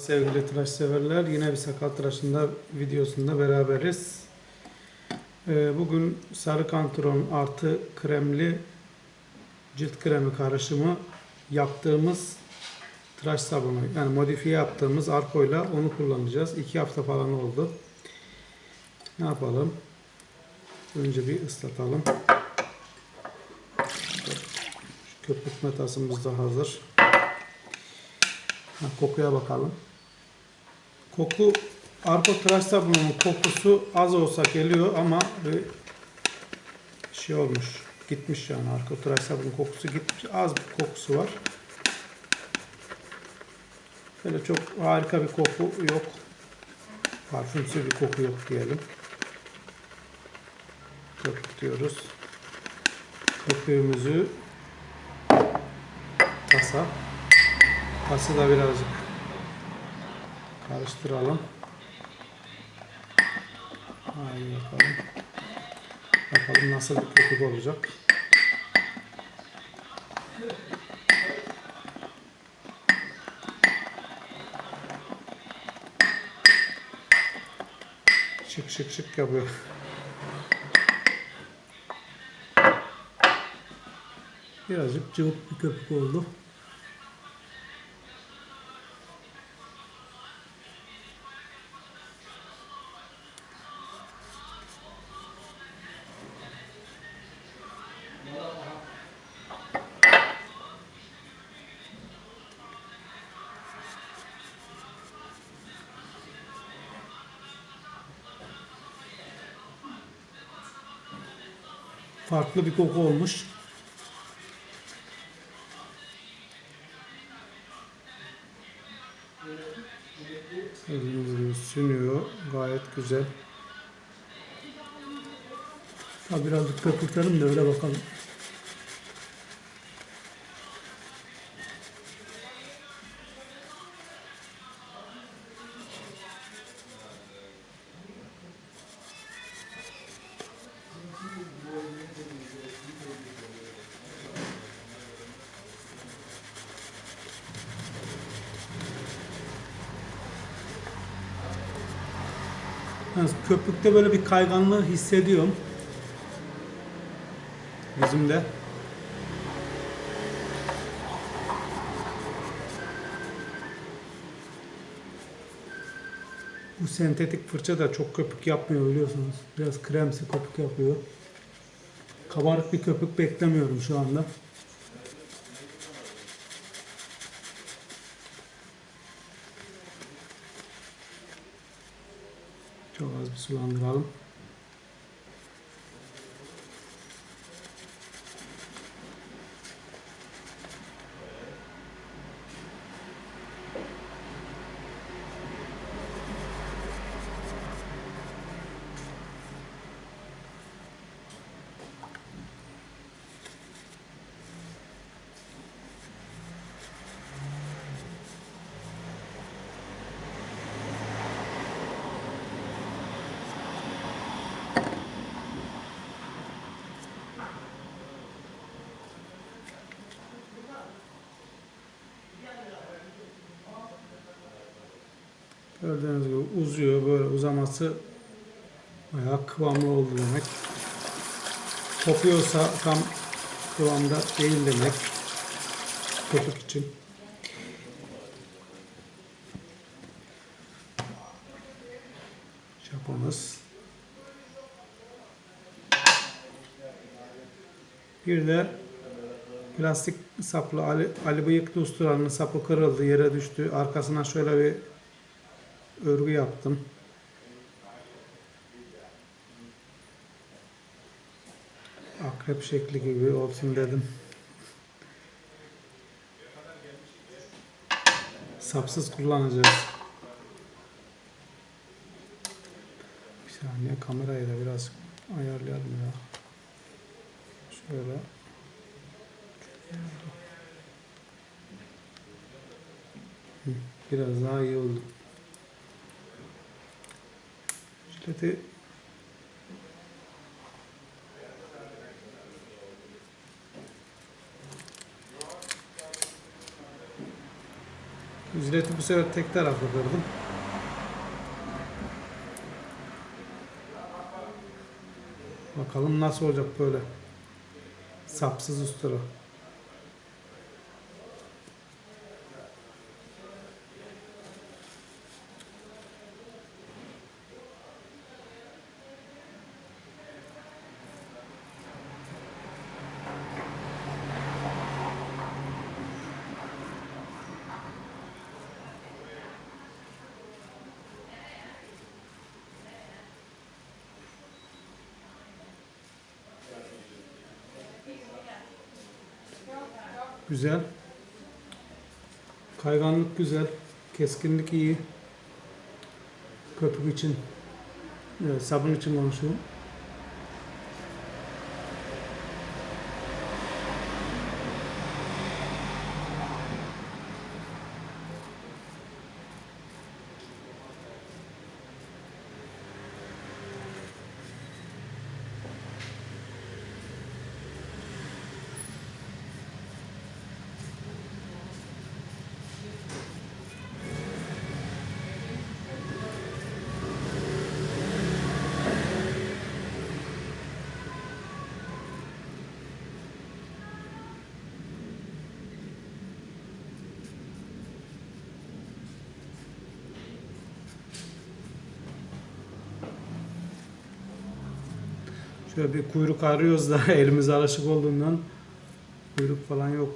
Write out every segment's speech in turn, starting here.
Sevgili tıraş severler, yine bir sakal tıraşında videosunda beraberiz. Ee, Bugün sarı kantron artı kremli cilt kremi karışımı yaptığımız tıraş sabunu yani modifiye yaptığımız arkoyla onu kullanacağız. İki hafta falan oldu. Ne yapalım? Önce bir ıslatalım. Şu köpürtme tasımız da hazır. Ha, kokuya bakalım. Koku arko tıraş sabununun kokusu az olsa geliyor ama bir şey olmuş. Gitmiş yani arko tıraş sabunun kokusu gitmiş. Az bir kokusu var. Böyle çok harika bir koku yok. Parfümsü bir koku yok diyelim. Köpürtüyoruz. Köpüğümüzü tasa Tası da birazcık karıştıralım. Haydi bakalım. Bakalım nasıl bir köpük olacak. Şık şık şık yapıyor. Birazcık cıvık bir köpük oldu. Farklı bir koku olmuş. Gördüğünüz gibi sünüyor. Gayet güzel. Ha birazcık köpürtelim de öyle bakalım. Yalnız köpükte böyle bir kayganlığı hissediyorum. Yüzümde. Bu sentetik fırça da çok köpük yapmıyor biliyorsunuz. Biraz kremsi köpük yapıyor. Kabarık bir köpük beklemiyorum şu anda. Çok az bir sulandıralım. Gördüğünüz gibi uzuyor. Böyle uzaması bayağı kıvamlı oldu demek. Kopuyorsa tam kıvamda değil demek. Köpük için. Şapamız. Bir de plastik saplı Ali, Ali Bıyıklı sapı kırıldı, yere düştü. Arkasına şöyle bir örgü yaptım. Akrep şekli gibi olsun dedim. Sapsız kullanacağız. Bir saniye kamerayı da biraz ayarlayalım ya. Şöyle. Biraz daha iyi oldu. Jileti Ücreti bu sefer tek taraflı kırdım. Bakalım nasıl olacak böyle. Sapsız ustura. Güzel. Kayganlık güzel. Keskinlik iyi. Köpük için, sabun için konuşuyorum. Şöyle bir kuyruk arıyoruz da elimiz alışık olduğundan kuyruk falan yok.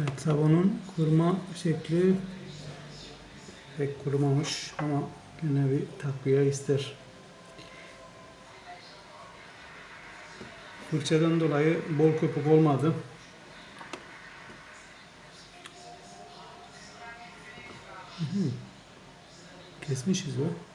Evet, sabunun kurma şekli pek kurumamış ama yine bir takviye ister. Fırçadan dolayı bol köpük olmadı. Kesmişiz o.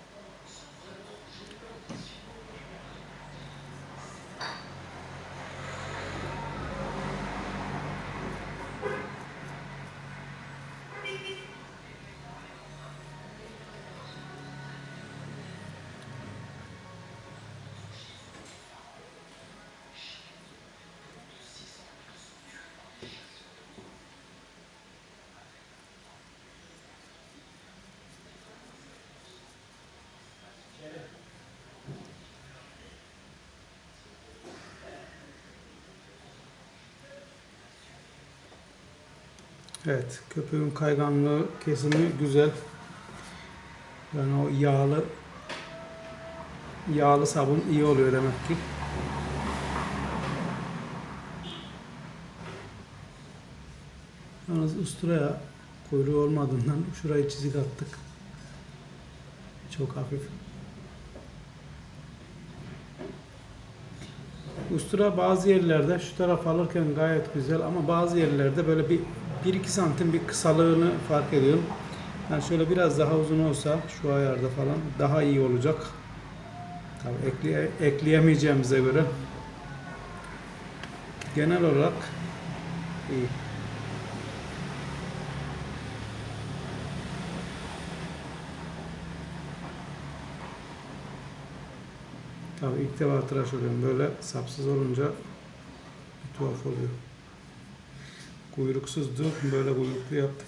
Evet, köpüğün kayganlığı kesimi güzel. Yani o yağlı yağlı sabun iyi oluyor demek ki. Yalnız usturaya kuyruğu olmadığından şurayı çizik attık. Çok hafif. Ustura bazı yerlerde şu taraf alırken gayet güzel ama bazı yerlerde böyle bir 1-2 santim bir kısalığını fark ediyorum. Yani şöyle biraz daha uzun olsa şu ayarda falan daha iyi olacak. Tabii ekleye, ekleyemeyeceğimize göre genel olarak iyi. Tabii ilk defa tıraş oluyorum. Böyle sapsız olunca tuhaf oluyor. Kuyruksuzdu. Böyle kuyruklu yaptık.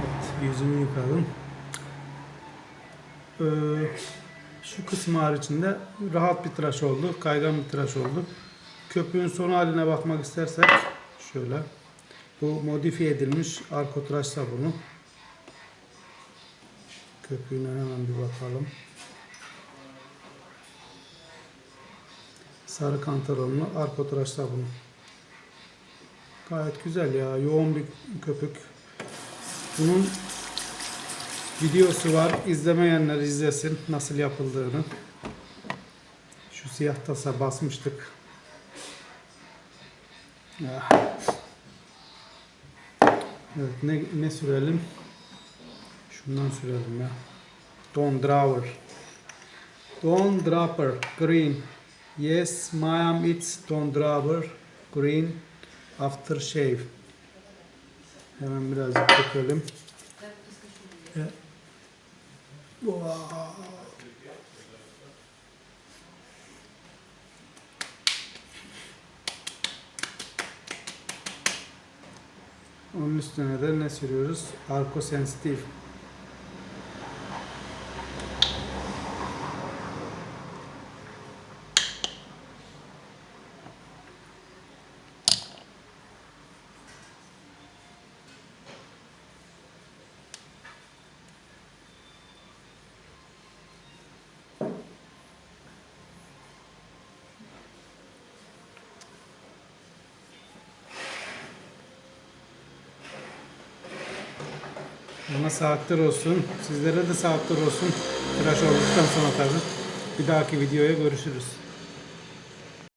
Evet, yüzümü yıkadım. Ee, şu kısım haricinde rahat bir tıraş oldu. Kaygan bir tıraş oldu. Köpüğün son haline bakmak istersek şöyle. Bu modifiye edilmiş arko tıraş sabunu. Köpüğüne hemen bir bakalım. Sarı kantaronlu arko tıraş sabunu. Gayet güzel ya. Yoğun bir köpük. Bunun videosu var. İzlemeyenler izlesin nasıl yapıldığını. Şu siyah tasa basmıştık. Ah. Evet ne, ne sürelim? Şundan sürelim ya. Don Drawer. Don Draper Green. Yes, ma'am, it's Don Draper Green After Shave. Hemen birazcık dökelim. Evet. Wow. Onun üstüne de ne sürüyoruz? Arko sensitif. Bana saatler olsun. Sizlere de saatler olsun. Tıraş olduktan sonra tabii. Bir dahaki videoya görüşürüz.